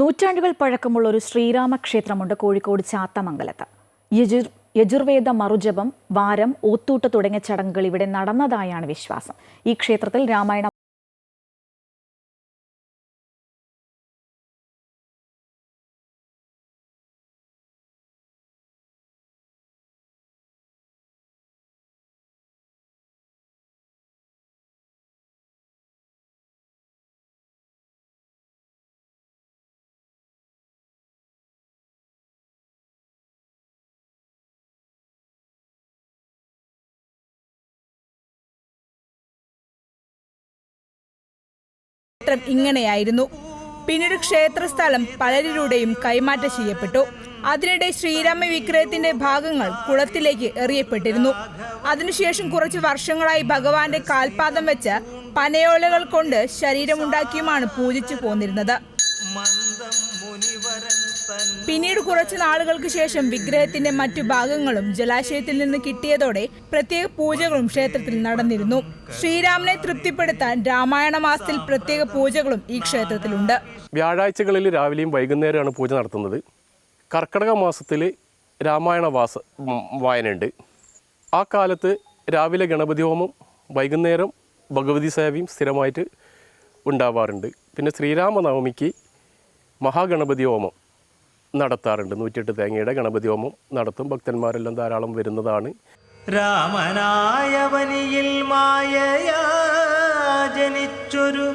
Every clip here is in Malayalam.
നൂറ്റാണ്ടുകൾ പഴക്കമുള്ള ഒരു ശ്രീരാമക്ഷേത്രമുണ്ട് കോഴിക്കോട് ചാത്തമംഗലത്ത്. യജുർ യജുർവേദ മറുജപം വാരം ഓത്തൂട്ട് തുടങ്ങിയ ചടങ്ങുകൾ ഇവിടെ നടന്നതായാണ് വിശ്വാസം. ഈ ക്ഷേത്രത്തിൽ രാമായണ ക്ഷേത്രം ഇങ്ങനെയായിരുന്നു. പിന്നീട് ക്ഷേത്രസ്ഥലം പലരിലൂടെയും കൈമാറ്റം ചെയ്യപ്പെട്ടു. അതിനിടെ ശ്രീരാമ വിഗ്രഹത്തിന്റെ ഭാഗങ്ങൾ കുളത്തിലേക്ക് എറിയപ്പെട്ടിരുന്നു. അതിനുശേഷം കുറച്ച് വർഷങ്ങളായി ഭഗവാന്റെ കാൽപാദം വെച്ച് പനയോലകൾ കൊണ്ട് ശരീരമുണ്ടാക്കിയുമാണ് പൂജിച്ചു പോന്നിരുന്നത്. പിന്നീട് കുറച്ച് നാളുകൾക്ക് ശേഷം വിഗ്രഹത്തിന്റെ മറ്റു ഭാഗങ്ങളും ജലാശയത്തിൽ നിന്ന് കിട്ടിയതോടെ പ്രത്യേക പൂജകളും ക്ഷേത്രത്തിൽ നടന്നിരുന്നു. ശ്രീരാമനെ തൃപ്തിപ്പെടുത്താൻ രാമായണ മാസത്തിൽ പ്രത്യേക പൂജകളും ഈ ക്ഷേത്രത്തിലുണ്ട്. വ്യാഴാഴ്ചകളിൽ രാവിലെയും വൈകുന്നേരമാണ് പൂജ നടത്തുന്നത്. കർക്കടക മാസത്തിൽ രാമായണ വാസ വായനയുണ്ട്. ആ കാലത്ത് രാവിലെ ഗണപതി ഹോമം വൈകുന്നേരം ഭഗവതി സേവയും സ്ഥിരമായിട്ട് ഉണ്ടാവാറുണ്ട്. പിന്നെ ശ്രീരാമനവമിക്ക് മഹാഗണപതി ഹോമം നടത്താറുണ്ട്. നൂറ്റിയെട്ട് തേങ്ങയുടെ ഗണപതി ഹോമം നടത്തും. ഭക്തന്മാരെല്ലാം ധാരാളം വരുന്നതാണ്. രാമനായവനിയിൽ മായയാ ജനിച്ചൊരു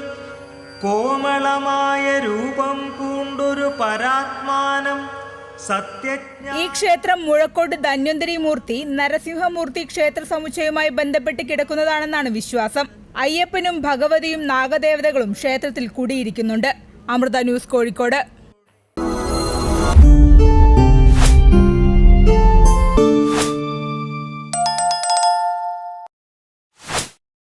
കോമളമായ രൂപം പൂണ്ടൊരു പരാത്മാനം സത്യജ്ഞ ഈ ക്ഷേത്രം മുഴക്കോട് ധന്വന്തരി മൂർത്തി നരസിംഹമൂർത്തി ക്ഷേത്ര സമുച്ചയവുമായി ബന്ധപ്പെട്ട് കിടക്കുന്നതാണെന്നാണ് വിശ്വാസം. അയ്യപ്പനും ഭഗവതിയും നാഗദേവതകളും ക്ഷേത്രത്തിൽ കുടിയിരിക്കുന്നുണ്ട്. അമൃത ന്യൂസ് കോഴിക്കോട്.